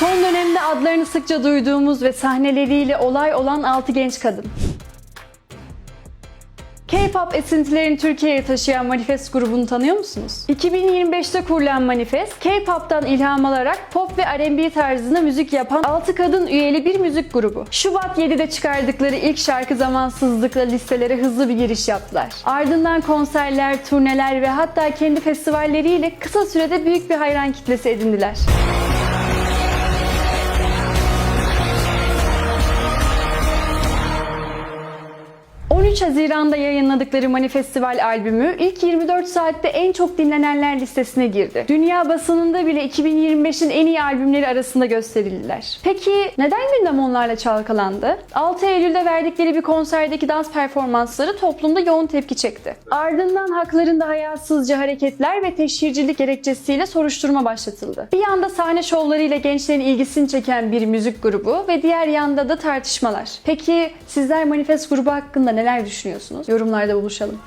Son dönemde adlarını sıkça duyduğumuz ve sahneleriyle olay olan 6 genç kadın. K-pop esintilerini Türkiye'ye taşıyan Manifest grubunu tanıyor musunuz? 2025'te kurulan Manifest, K-pop'tan ilham alarak pop ve R&B tarzında müzik yapan 6 kadın üyeli bir müzik grubu. Şubat 7'de çıkardıkları ilk şarkı Zamansızlık'la listelere hızlı bir giriş yaptılar. Ardından konserler, turneler ve hatta kendi festivalleriyle kısa sürede büyük bir hayran kitlesi edindiler. 13 Haziran'da yayınladıkları Manifestival albümü ilk 24 saatte en çok dinlenenler listesine girdi. Dünya basınında bile 2025'in en iyi albümleri arasında gösterildiler. Peki neden gündem onlarla çalkalandı? 6 Eylül'de verdikleri bir konserdeki dans performansları toplumda yoğun tepki çekti. Ardından haklarında hayasızca hareketler ve teşhircilik gerekçesiyle soruşturma başlatıldı. Bir yanda sahne şovlarıyla gençlerin ilgisini çeken bir müzik grubu ve diğer yanda da tartışmalar. Peki sizler Manifest grubu hakkında neler düşünüyorsunuz? Yorumlarda buluşalım.